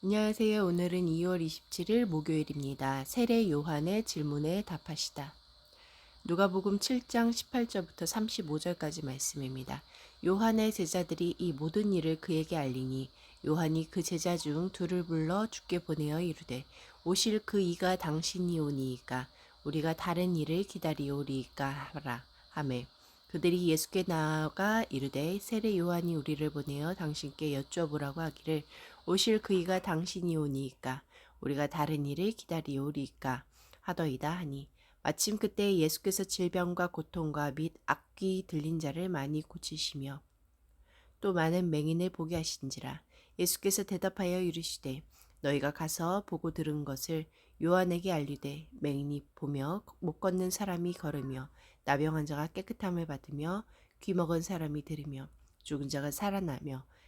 안녕하세요. 오늘은 2월 27일 목요일입니다. 세례 요한의 질문에 답하시다. 누가복음 7장 18절부터 35절까지 말씀입니다. 요한의 제자들이 이 모든 일을 그에게 알리니 요한이 그 제자 중 둘을 불러 주께 보내어 이르되 오실 그 이가 당신이 오니이까 우리가 다른 일을 기다리오리이까 하라 하매 그들이 예수께 나아가 이르되 세례 요한이 우리를 보내어 당신께 여쭈어보라고 하기를 오실 그이가 당신이 오니이까 우리가 다른 일을 기다리오리이까 하더이다 하니 마침 그때 예수께서 질병과 고통과 및 악귀 들린 자를 많이 고치시며 또 많은 맹인을 보게 하신지라 예수께서 대답하여 이르시되 너희가 가서 보고 들은 것을 요한에게 알리되 맹인이 보며 못 걷는 사람이 걸으며 나병한 자가 깨끗함을 받으며 귀 먹은 사람이 들으며 죽은 자가 살아나며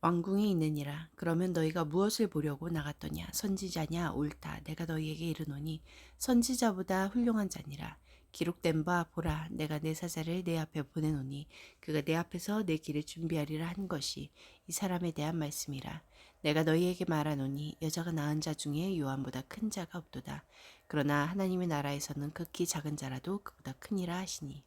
왕궁에 있느니라. 그러면 너희가 무엇을 보려고 나갔더냐? 선지자냐? 옳다. 내가 너희에게 이르노니 선지자보다 훌륭한 자니라. 기록된 바 보라 내가 내 사자를 내 앞에 보내노니 그가 내 앞에서 내 길을 준비하리라 한 것이 이 사람에 대한 말씀이라. 내가 너희에게 말하노니 여자가 낳은 자 중에 요한보다 큰 자가 없도다. 그러나 하나님의 나라에서는 극히 작은 자라도 그보다 크니라 하시니.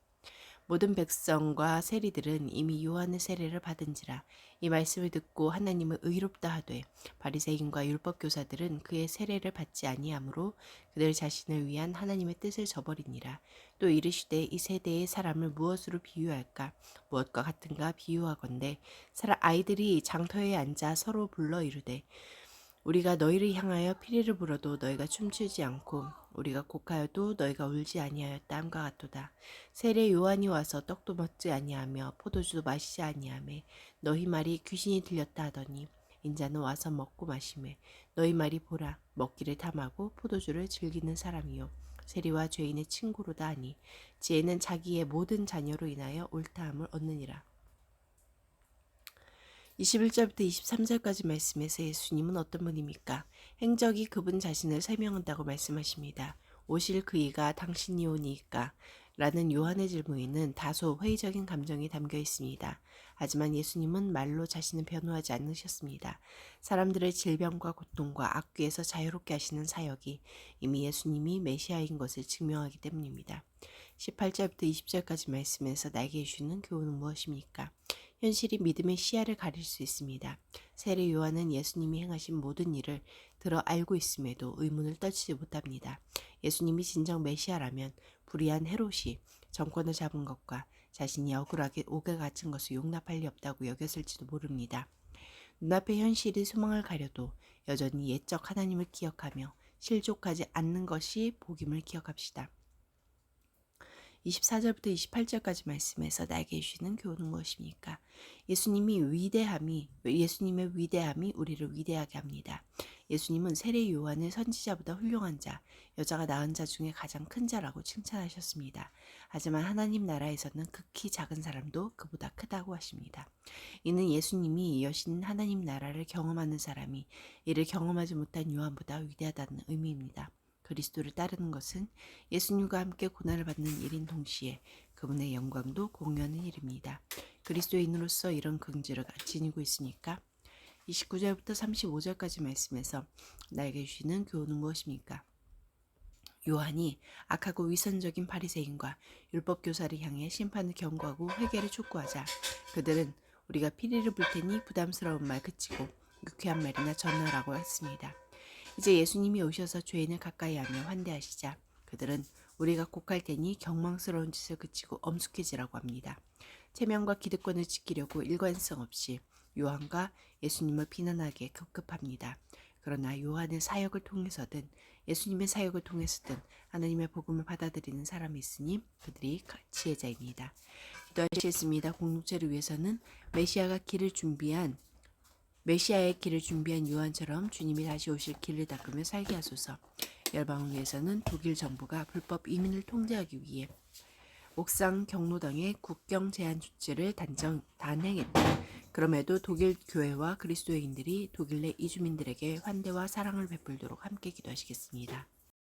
모든 백성과 세리들은 이미 요한의 세례를 받은지라 이 말씀을 듣고 하나님을 의롭다 하되 바리새인과 율법 교사들은 그의 세례를 받지 아니하므로 그들 자신을 위한 하나님의 뜻을 저버리니라. 또 이르시되 이 세대의 사람을 무엇으로 비유할까? 무엇과 같은가 비유하건대 사람 아이들이 장터에 앉아 서로 불러 이르되 우리가 너희를 향하여 피리를 불어도 너희가 춤추지 않고 우리가 곡하여도 너희가 울지 아니하였다 함과 같도다. 세례 요한이 와서 떡도 먹지 아니하며 포도주도 마시지 아니하며 너희 말이 귀신이 들렸다 하더니 인자는 와서 먹고 마시매 너희 말이 보라 먹기를 탐하고 포도주를 즐기는 사람이요 세리와 죄인의 친구로다 하니 지혜는 자기의 모든 자녀로 인하여 옳다함을 얻느니라. 21절부터 23절까지 말씀에서 예수님은 어떤 분입니까? 행적이 그분 자신을 설명한다고 말씀하십니다. 오실 그이가 당신이 오니까 라는 요한의 질문에는 다소 회의적인 감정이 담겨 있습니다. 하지만 예수님은 말로 자신을 변호하지 않으셨습니다. 사람들의 질병과 고통과 악귀에서 자유롭게 하시는 사역이 이미 예수님이 메시아인 것을 증명하기 때문입니다. 18절부터 20절까지 말씀에서 나에게 주는 교훈은 무엇입니까? 현실이 믿음의 시야를 가릴 수 있습니다. 세례 요한은 예수님이 행하신 모든 일을 들어 알고 있음에도 의문을 떨치지 못합니다. 예수님이 진정 메시아라면 불의한 헤롯이 정권을 잡은 것과 자신이 억울하게 옥에 갇힌 것을 용납할 리 없다고 여겼을지도 모릅니다. 눈앞의 현실이 소망을 가려도 여전히 옛적 하나님을 기억하며 실족하지 않는 것이 복임을 기억합시다. 24절부터 28절까지 말씀에서 나에게 주시는 교훈은 무엇입니까? 예수님이 위대함이 예수님의 위대함이 우리를 위대하게 합니다. 예수님은 세례 요한을 선지자보다 훌륭한 자, 여자가 낳은 자 중에 가장 큰 자라고 칭찬하셨습니다. 하지만 하나님 나라에서는 극히 작은 사람도 그보다 크다고 하십니다. 이는 예수님이 여신 하나님 나라를 경험하는 사람이 이를 경험하지 못한 요한보다 위대하다는 의미입니다. 그리스도를 따르는 것은 예수님과 함께 고난을 받는 일인 동시에 그분의 영광도 공유하는 일입니다. 그리스도인으로서 이런 긍지를 지니고 있으니까 29절부터 35절까지 말씀에서 나에게 주시는 교훈은 무엇입니까? 요한이 악하고 위선적인 바리새인과 율법 교사를 향해 심판을 경고하고 회개를 촉구하자 그들은 우리가 피리를 불 테니 부담스러운 말 그치고 유쾌한 말이나 전하라고 했습니다. 이제 예수님이 오셔서 죄인을 가까이 하며 환대하시자 그들은 우리가 곡할 테니 경망스러운 짓을 그치고 엄숙해지라고 합니다. 체면과 기득권을 지키려고 일관성 없이 요한과 예수님을 비난하게 급급합니다. 그러나 요한의 사역을 통해서든 예수님의 사역을 통해서든 하나님의 복음을 받아들이는 사람이 있으니 그들이 지혜자입니다. 기도하시겠습니다. 공동체를 위해서는 메시아가 길을 준비한 메시아의 길을 준비한 요한처럼 주님이 다시 오실 길을 닦으며 살게 하소서. 열방을 위해서는 독일 정부가 불법 이민을 통제하기 위해 옥상 경로당의 국경 제한 조치를 단정 단행했다. 그럼에도 독일 교회와 그리스도인들이 독일 내 이주민들에게 환대와 사랑을 베풀도록 함께 기도하시겠습니다.